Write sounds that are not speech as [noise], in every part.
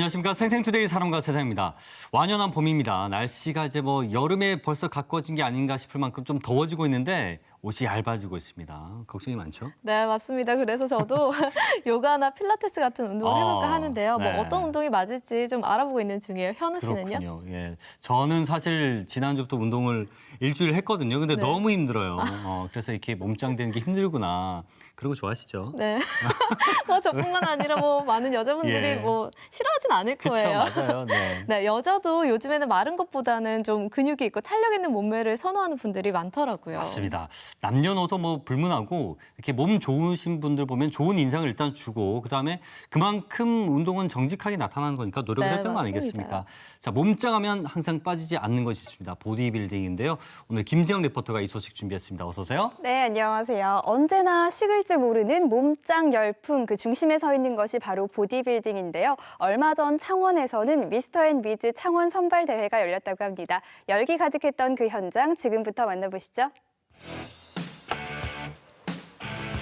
네, 안녕하십니까. 생생투데이 사람과 세상입니다. 완연한 봄입니다. 날씨가 이제 뭐 여름에 벌써 가까워진 게 아닌가 싶을 만큼 좀 더워지고 있는데 옷이 얇아지고 있습니다. 걱정이 많죠? 네, 맞습니다. 그래서 저도 [laughs] 요가나 필라테스 같은 운동을 해볼까 아, 하는데요. 네. 뭐 어떤 운동이 맞을지 좀 알아보고 있는 중이에요. 현우 씨는요? 그렇군요. 예. 저는 사실 지난주부터 운동을 일주일 했거든요. 근데 네. 너무 힘들어요. 어, 그래서 이렇게 몸짱 되는 게 힘들구나. 그러고 좋아하시죠? 네. [laughs] 뭐 저뿐만 아니라 뭐 많은 여자분들이 예. 뭐 싫어하진 않을 그쵸, 거예요. 맞아요. 네. [laughs] 네, 여자도 요즘에는 마른 것보다는 좀 근육이 있고 탄력 있는 몸매를 선호하는 분들이 많더라고요. 맞습니다. 남녀노소 뭐 불문하고 이렇게 몸 좋으신 분들 보면 좋은 인상을 일단 주고 그다음에 그만큼 운동은 정직하게 나타나는 거니까 노력을 네, 했던 거. 아니겠습니까? 자, 몸짱하면 항상 빠지지 않는 것이 있습니다. 보디빌딩인데요. 오늘 김세영 리포터가 이 소식 준비했습니다. 어서 오세요. 네, 안녕하세요. 언제나 식을 줄 모르는 몸짱 열풍 그 중심에 서 있는 것이 바로 보디빌딩인데요. 얼마 전 창원에서는 미스터 앤 미즈 창원 선발 대회가 열렸다고 합니다. 열기 가득했던 그 현장 지금부터 만나보시죠.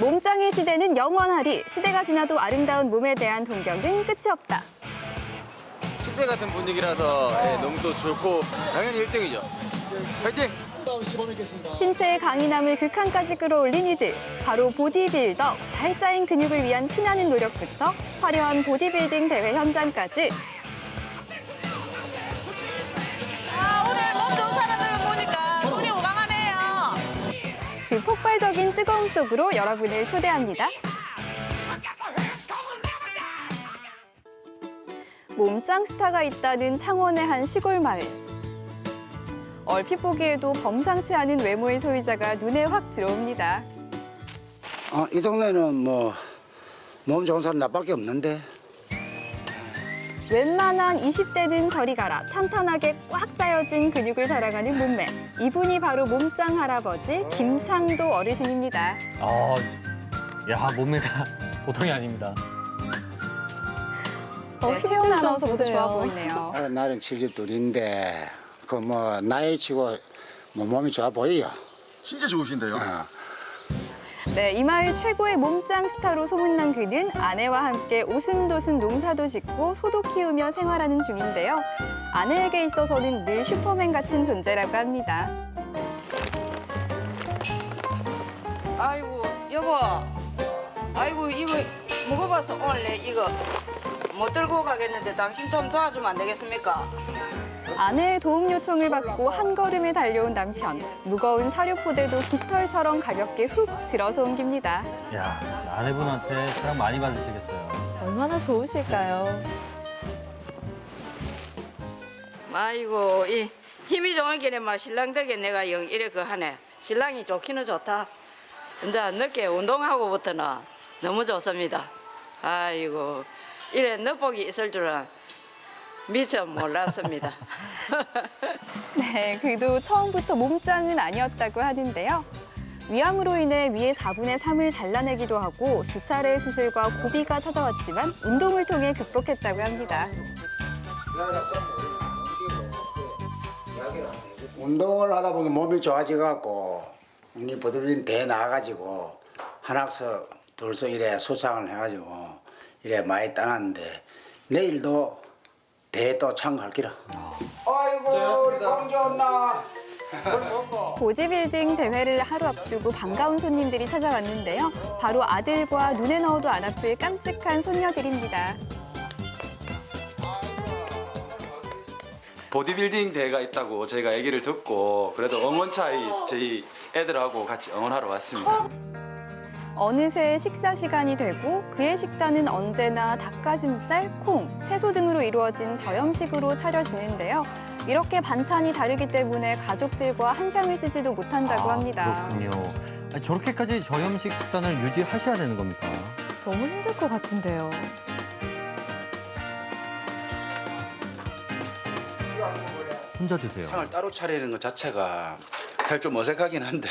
몸짱의 시대는 영원하리. 시대가 지나도 아름다운 몸에 대한 동경은 끝이 없다. 축제 같은 분위기라서 예, 너무 또 좋고 당연히 1등이죠. 파이팅! 신체의 강인함을 극한까지 끌어올린 이들. 바로 보디빌더. 잘 짜인 근육을 위한 피나는 노력부터 화려한 보디빌딩 대회 현장까지 아, 오늘 몸 좋은 사람을 보니까 눈이 오강하네요. 그 폭발적인 뜨거움 속으로 여러분을 초대합니다. 몸짱 스타가 있다는 창원의 한 시골 마을. 얼핏 보기에도 범상치 않은 외모의 소유자가 눈에 확 들어옵니다. 어, 이 동네는 뭐 몸 좋은 사람 나밖에 없는데 웬만한 20대는 저리 가라 탄탄하게 꽉 짜여진 근육을 자랑하는 몸매. 이분이 바로 몸짱 할아버지 김창도 어르신입니다. 아, 야 몸매가 [laughs] 보통이 아닙니다. 어, 네, 힘 최연 좀 아나운서보다. 좋아 보이네요. 어, 나는 72인데 그 뭐 나이 치고 뭐 몸이 좋아 보여요. 진짜 좋으신데요. 어. 네, 이 마을 최고의 몸짱 스타로 소문난 그는 아내와 함께 오순도순 농사도 짓고 소도 키우며 생활하는 중인데요. 아내에게 있어서는 늘 슈퍼맨 같은 존재라고 합니다. 아이고, 여보. 아이고, 이거 먹어봐서 오늘 내 이거 못 들고 가겠는데 당신 좀 도와주면 안 되겠습니까? 아내의 도움 요청을 받고 한 걸음에 달려온 남편. 무거운 사료 포대도 깃털처럼 가볍게 훅 들어서 옮깁니다. 야 아내분한테 사랑 많이 받으시겠어요. 얼마나 좋으실까요? 아이고, 이 힘이 좋은 길에 막 신랑 덕에 내가 영 이래 그 하네. 신랑이 좋기는 좋다. 이제 늦게 운동하고부터는 너무 좋습니다. 아이고, 이래 늦복이 있을 줄은 미처 몰랐습니다. [laughs] 네, 그도 처음부터 몸짱은 아니었다고 하는데요. 위암으로 인해 위의 4분의 3을 잘라내기도 하고 수차례의 수술과 고비가 찾아왔지만 운동을 통해 극복했다고 합니다. 운동을 하다 보니 몸이 좋아져 갖고 우리 보드빌딩 대회 나가가지고 한학서 둘서 이래 수상을 해가지고 이래 많이 따놨는데 내일도 대회 또 참가할 기라. 아이고 우리 공주 온나. 보디빌딩 대회를 하루 앞두고 반가운 손님들이 찾아왔는데요. 바로 아들과 눈에 넣어도 안 아플 깜찍한 손녀들입니다. 보디빌딩 대회가 있다고 저희가 얘기를 듣고 그래도 응원차에 저희 애들하고 같이 응원하러 왔습니다. 어느새 식사 시간이 되고 그의 식단은 언제나 닭가슴살, 콩, 채소 등으로 이루어진 저염식으로 차려지는데요. 이렇게 반찬이 다르기 때문에 가족들과 한 상을 쓰지도 못한다고 아, 합니다. 그렇군요. 아니, 저렇게까지 저염식 식단을 유지하셔야 되는 겁니까? 너무 힘들 것 같은데요. 혼자 드세요. 상을 따로 차리는 것 자체가 사실 좀 어색하긴 한데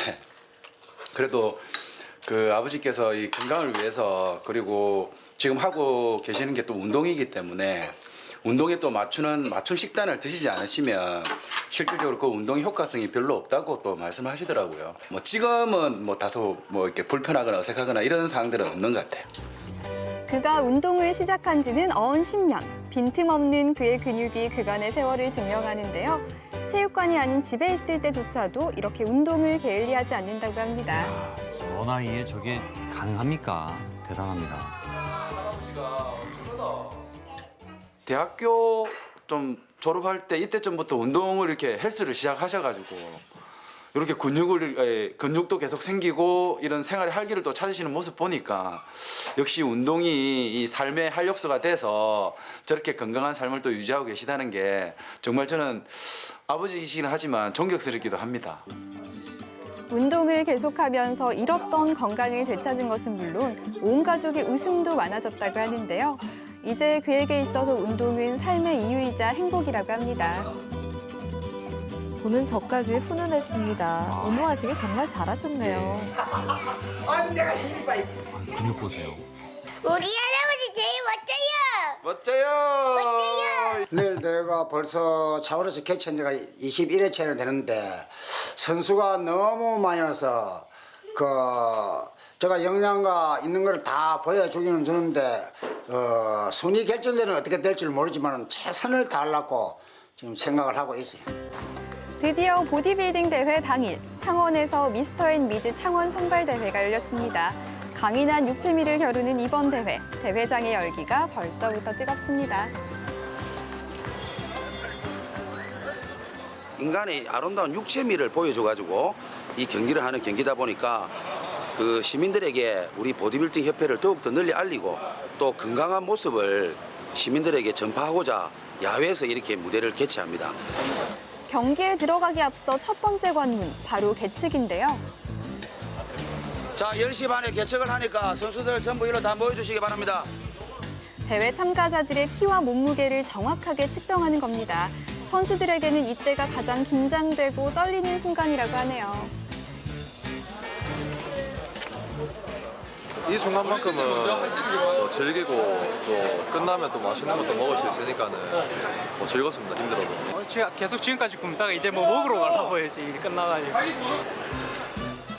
그래도 그 아버지께서 이 건강을 위해서 그리고 지금 하고 계시는 게 또 운동이기 때문에 운동에 또 맞추는 맞춤 식단을 드시지 않으시면 실질적으로 그 운동의 효과성이 별로 없다고 또 말씀하시더라고요. 뭐 지금은 뭐 다소 뭐 이렇게 불편하거나 어색하거나 이런 사항들은 없는 것 같아요. 그가 운동을 시작한 지는 어언 10년. 빈틈없는 그의 근육이 그간의 세월을 증명하는데요. 체육관이 아닌 집에 있을 때조차도 이렇게 운동을 게을리하지 않는다고 합니다. 야, 저 나이에 저게 가능합니까? 대단합니다. 대학교 좀 졸업할 때 이때쯤부터 운동을 이렇게 헬스를 시작하셔가지고 이렇게 근육을 에, 근육도 계속 생기고 이런 생활의 활기를 또 찾으시는 모습 보니까 역시 운동이 이 삶의 활력소가 돼서 저렇게 건강한 삶을 또 유지하고 계시다는 게 정말 저는 아버지이시긴 하지만 존경스럽기도 합니다. 운동을 계속하면서 잃었던 건강을 되찾은 것은 물론 온 가족의 웃음도 많아졌다고 하는데요. 이제 그에게 있어서 운동은 삶의 이유이자 행복이라고 합니다. 보는 저까지 훈훈해집니다. 운동하시기 정말 잘하셨네요. 아, 근육 보세요. 우리 할아버지 제일 멋져요. 멋져요. 내일 내가 벌써 차원에서 개최한 지가 21회째나 되는데 선수가 너무 많이 와서 그 제가 역량과 있는 걸 다 보여주기는 주는데 어, 순위 결정전은 어떻게 될지 모르지만 최선을 다하려고 지금 생각을 하고 있어요. 드디어 보디빌딩 대회 당일 창원에서 미스터 앤 미즈 창원 선발 대회가 열렸습니다. 강인한 육체미를 겨루는 이번 대회, 대회장의 열기가 벌써부터 뜨겁습니다. 인간의 아름다운 육체미를 보여줘가지고 이 경기를 하는 경기다 보니까 그 시민들에게 우리 보디빌딩 협회를 더욱더 널리 알리고 또 건강한 모습을 시민들에게 전파하고자 야외에서 이렇게 무대를 개최합니다. 경기에 들어가기 앞서 첫 번째 관문, 바로 계측인데요. 자, 10시 반에 개척을 하니까 선수들 전부 일로 다 모여주시기 바랍니다. 대회 참가자들의 키와 몸무게를 정확하게 측정하는 겁니다. 선수들에게는 이때가 가장 긴장되고 떨리는 순간이라고 하네요. 이 순간만큼은 또 즐기고 또 끝나면 또 맛있는 것도 먹을 수 있으니까는 뭐 즐겁습니다 힘들어도 어, 계속 지금까지 굶다가 이제 뭐 먹으러 가려고 이제 일 끝나가지고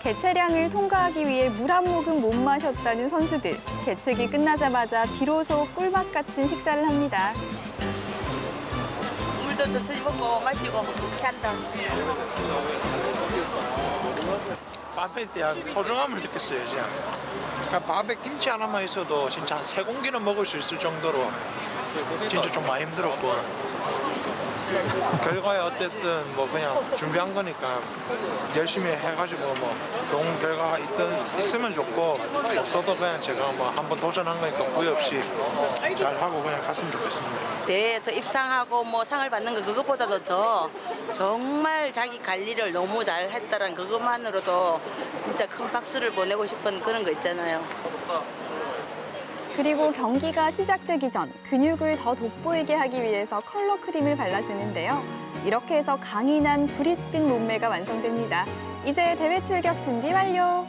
개체량을 통과하기 위해 물 한 모금 못 마셨다는 선수들. 개측이 끝나자마자 비로소 꿀맛 같은 식사를 합니다. 물도 천천히 먹고 마시고 그렇게 한다. 밥에 대한 소중함을 느꼈어요, 이제. 그러니까 밥에 김치 하나만 있어도 진짜 한 세 공기는 먹을 수 있을 정도로 진짜 좀 많이 힘들었고. 결과에 어쨌든 뭐 그냥 준비한 거니까 열심히 해가지고 뭐 좋은 결과가 있든 있으면 좋고 없어도 그냥 제가 뭐 한번 도전한 거니까 후회 없이 잘 하고 그냥 갔으면 좋겠습니다. 대회에서 입상하고 뭐 상을 받는 거 그것보다도 더 정말 자기 관리를 너무 잘 했다는 그것만으로도 진짜 큰 박수를 보내고 싶은 그런 거 있잖아요. 그리고 경기가 시작되기 전 근육을 더 돋보이게 하기 위해서 컬러 크림을 발라주는데요. 이렇게 해서 강인한 구릿빛 몸매가 완성됩니다. 이제 대회 출격 준비 완료.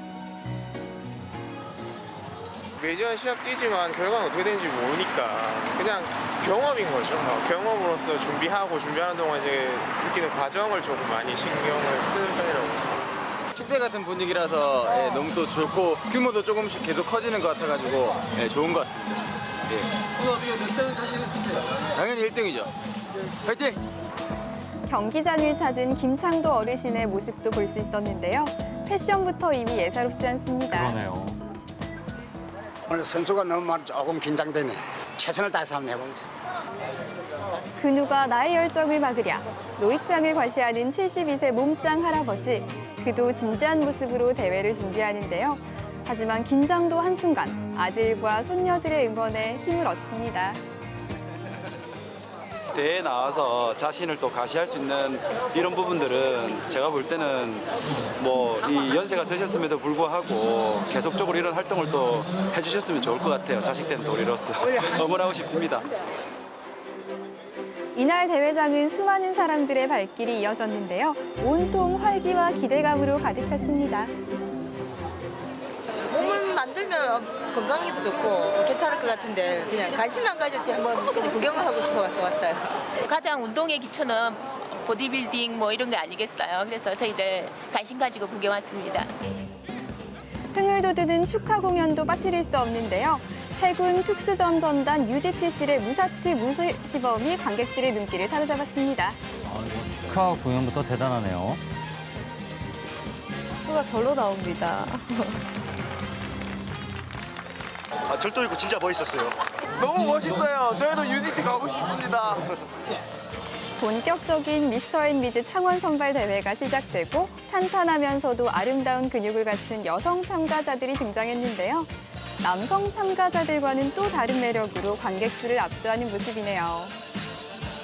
매년 시합 뛰지만 결과는 어떻게 되는지 모르니까 그냥 경험인 거죠 어, 경험으로서 준비하고 준비하는 동안 이제 느끼는 과정을 조금 많이 신경을 쓰는 편이라고 축제 같은 분위기라서 예, 너무 또 좋고 규모도 조금씩 계속 커지는 것 같아가지고 예, 좋은 것 같습니다. 예. 오늘 어떻게 몇 등 자신 있으세요? 당연히 1등이죠. 화이팅! 경기장을 찾은 김창도 어르신의 모습도 볼 수 있었는데요. 패션부터 이미 예사롭지 않습니다. 그러네요. 오늘 선수가 너무 많이 조금 긴장되네. 최선을 다해서 한번 해보겠습니다. 그 누가 나의 열정을 막으랴. 노익장을 과시하는 72세 몸짱 할아버지. 그도 진지한 모습으로 대회를 준비하는데요. 하지만 긴장도 한순간 아들과 손녀들의 응원에 힘을 얻습니다. 대회에 나와서 자신을 또 가시할 수 있는 이런 부분들은 제가 볼 때는 뭐 이 연세가 드셨음에도 불구하고 계속적으로 이런 활동을 또 해주셨으면 좋을 것 같아요. 자식 된 도리로서 [laughs] 응원하고 싶습니다. 이날 대회장은 수많은 사람들의 발길이 이어졌는데요. 온통 활기와 기대감으로 가득 찼습니다. 몸을 만들면 건강에도 좋고 괜찮을 것 같은데 그냥 관심만 가졌지 한번 그냥 구경을 하고 싶어서 왔어요. 가장 운동의 기초는 보디빌딩 뭐 이런 게 아니겠어요. 그래서 저희들 관심 가지고 구경 왔습니다. 흥을 돋우는 축하 공연도 빠뜨릴 수 없는데요. 해군 특수전전단 UDTC의 무사트 무시범이 관객들의 눈길을 사로잡았습니다. 아, 이거 축하 공연부터 대단하네요. 박수가 절로 나옵니다. [laughs] 아, 절도 있고 진짜 멋있었어요. 너무 멋있어요. 저희도 유니티 가고 싶습니다. [laughs] 본격적인 미스터 앤 미즈 창원 선발 대회가 시작되고 탄탄하면서도 아름다운 근육을 갖춘 여성 참가자들이 등장했는데요. 남성 참가자들과는 또 다른 매력으로 관객들을 압도하는 모습이네요.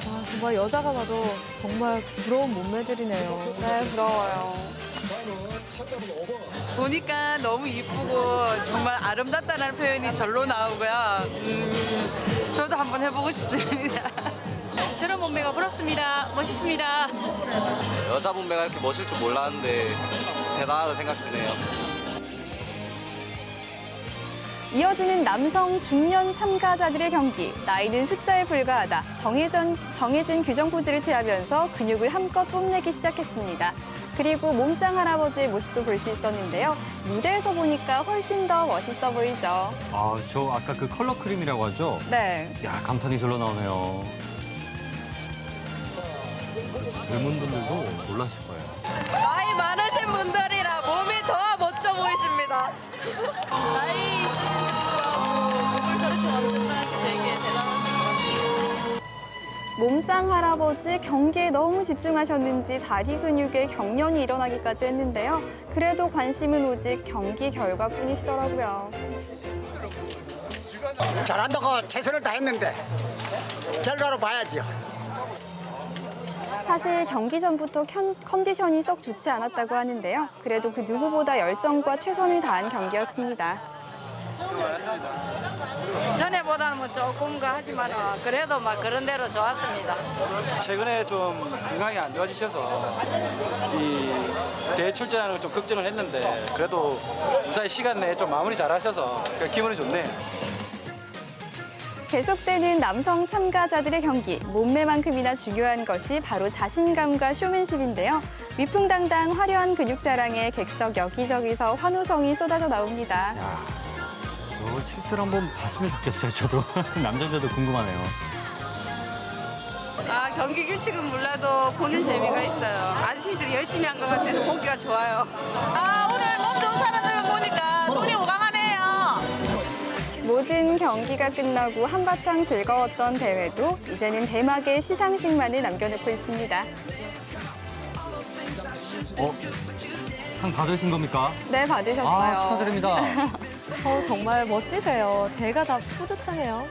아, 정말 여자가 봐도 정말 부러운 몸매들이네요. 네, 부러워요. 보니까 너무 이쁘고 정말 아름답다는 표현이 절로 나오고요. 음, 저도 한번 해보고 싶습니다. [laughs] 저런 몸매가 부럽습니다. 멋있습니다. 여자 몸매가 이렇게 멋질 줄 몰랐는데 대단하다 생각 드네요. 이어지는 남성 중년 참가자들의 경기. 나이는 숫자에 불과하다. 정해진, 정해진 규정 포즈를 취하면서 근육을 한껏 뽐내기 시작했습니다. 그리고 몸짱 할아버지의 모습도 볼 수 있었는데요. 무대에서 보니까 훨씬 더 멋있어 보이죠. 아, 저 아까 그 컬러 크림이라고 하죠? 네. 야, 감탄이 절로 나오네요. 젊은 분들도 놀라실 거예요. 나이 많으신 분들이라 몸이 더 멋져 보이십니다. 나이 있으신 분들하고 몸을 저렇게 만든다는 게 되게 대단하신 것 같아요. 몸짱 할아버지 경기에 너무 집중하셨는지 다리 근육에 경련이 일어나기까지 했는데요. 그래도 관심은 오직 경기 결과뿐이시더라고요. 잘한다고 최선을 다했는데 결과로 봐야죠. 사실 경기 전부터 컨- 컨디션이 썩 좋지 않았다고 하는데요. 그래도 그 누구보다 열정과 최선을 다한 경기였습니다. 전에보다는 뭐 조금 거 하지만 그래도 막 그런 대로 좋았습니다. 최근에 좀 건강이 안 좋아지셔서 이걸좀 걱정을 했는데 그래도 무사히 시간 내에 좀 마무리 잘 하셔서 기분이 좋네요. 계속되는 남성 참가자들의 경기. 몸매만큼이나 중요한 것이 바로 자신감과 쇼맨십인데요. 위풍당당 화려한 근육 자랑에 객석 여기저기서 환호성이 쏟아져 나옵니다. 야, 저 실제로 한번 봤으면 좋겠어요, 저도. [laughs] 남자들도 궁금하네요. 아 경기 규칙은 몰라도 보는 재미가 있어요. 아저씨들이 열심히 한 것 같아서 보기가 좋아요. 아, 오늘 몸 좋은 사람 모든 경기가 끝나고 한바탕 즐거웠던 대회도 이제는 대막의 시상식만을 남겨놓고 있습니다. 어? 상 받으신 겁니까? 네, 받으셨어요. 아, 축하드립니다. [laughs] 어, 정말 멋지세요. 제가 다 뿌듯하네요.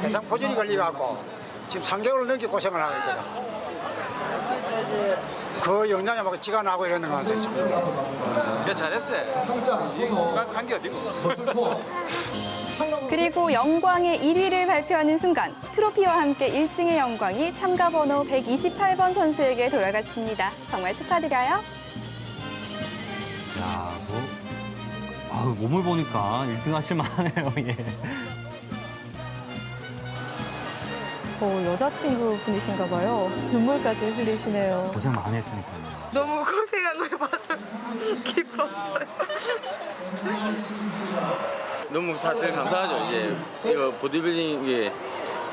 대상 포진이 걸려갖고 지금 3개월 넘게 고생을 하고 있거든. 그 영향이 막 지가 나고 이러는 거 같습니다. 그냥 잘했어요. 한게 어디고. 그리고 영광의 1위를 발표하는 순간 트로피와 함께 1등의 영광이 참가 번호 128번 선수에게 돌아갔습니다. 정말 축하드려요. 야, 뭐. 아우, 몸을 보니까 1등 하실 만하네요, [laughs] 예. 어, 여자친구 분이신가 봐요. 눈물까지 흘리시네요. 고생 많이 했으니까요. 너무 고생한 걸 봐서 [laughs] 기뻤어요. 너무 다들 감사하죠. 이제 이거 보디빌딩 이게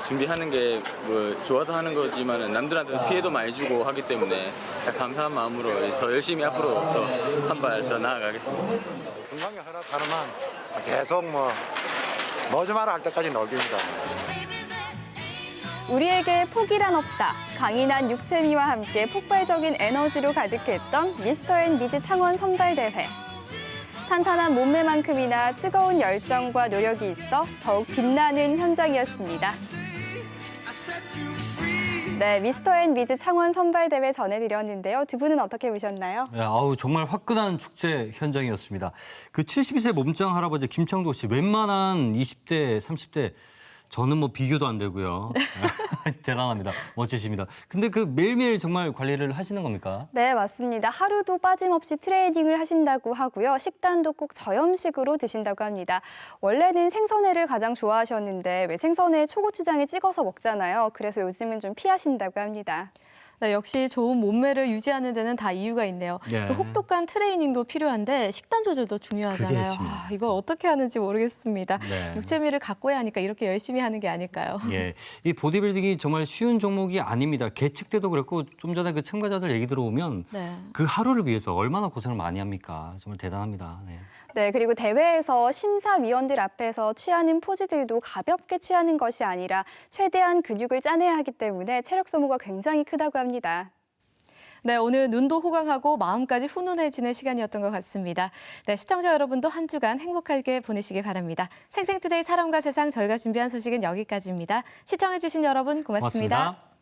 준비하는 게 뭐 좋아서 하는 거지만 남들한테 피해도 많이 주고 하기 때문에 감사한 마음으로 더 열심히 앞으로 더 한 발 더 나아가겠습니다. 건강이 하나 다르만 계속 뭐 노지 마라 할 때까지 놀깁니다. 우리에게 포기란 없다. 강인한 육체미와 함께 폭발적인 에너지로 가득했던 미스터 앤 미즈 창원 선발대회. 탄탄한 몸매만큼이나 뜨거운 열정과 노력이 있어 더욱 빛나는 현장이었습니다. 네, 미스터 앤 미즈 창원 선발 대회 전해드렸는데요. 두 분은 어떻게 보셨나요? 야, 아우 정말 화끈한 축제 현장이었습니다. 그 72세 몸짱 할아버지 김창도 씨 웬만한 20대, 30대 저는 뭐 비교도 안 되고요. [laughs] 대단합니다. 멋지십니다. 근데 그 매일매일 정말 관리를 하시는 겁니까? 네, 맞습니다. 하루도 빠짐없이 트레이닝을 하신다고 하고요. 식단도 꼭 저염식으로 드신다고 합니다. 원래는 생선회를 가장 좋아하셨는데 왜 생선회 초고추장에 찍어서 먹잖아요. 그래서 요즘은 좀 피하신다고 합니다. 네, 역시 좋은 몸매를 유지하는 데는 다 이유가 있네요. 네. 그 혹독한 트레이닝도 필요한데 식단 조절도 중요하잖아요. 아, 이거 어떻게 하는지 모르겠습니다. 네. 육체미를 가꿔야 하니까 이렇게 열심히 하는 게 아닐까요? [laughs] 예, 이 보디빌딩이 정말 쉬운 종목이 아닙니다. 계측 때도 그랬고 좀 전에 그 참가자들 얘기 들어보면 네. 그 하루를 위해서 얼마나 고생을 많이 합니까? 정말 대단합니다. 네. 네, 그리고 대회에서 심사위원들 앞에서 취하는 포즈들도 가볍게 취하는 것이 아니라 최대한 근육을 짜내야 하기 때문에 체력 소모가 굉장히 크다고 합니다. 네, 오늘 눈도 호강하고 마음까지 훈훈해지는 시간이었던 것 같습니다. 네, 시청자 여러분도 한 주간 행복하게 보내시기 바랍니다. 생생투데이 사람과 세상 저희가 준비한 소식은 여기까지입니다. 시청해주신 여러분 고맙습니다. 고맙습니다.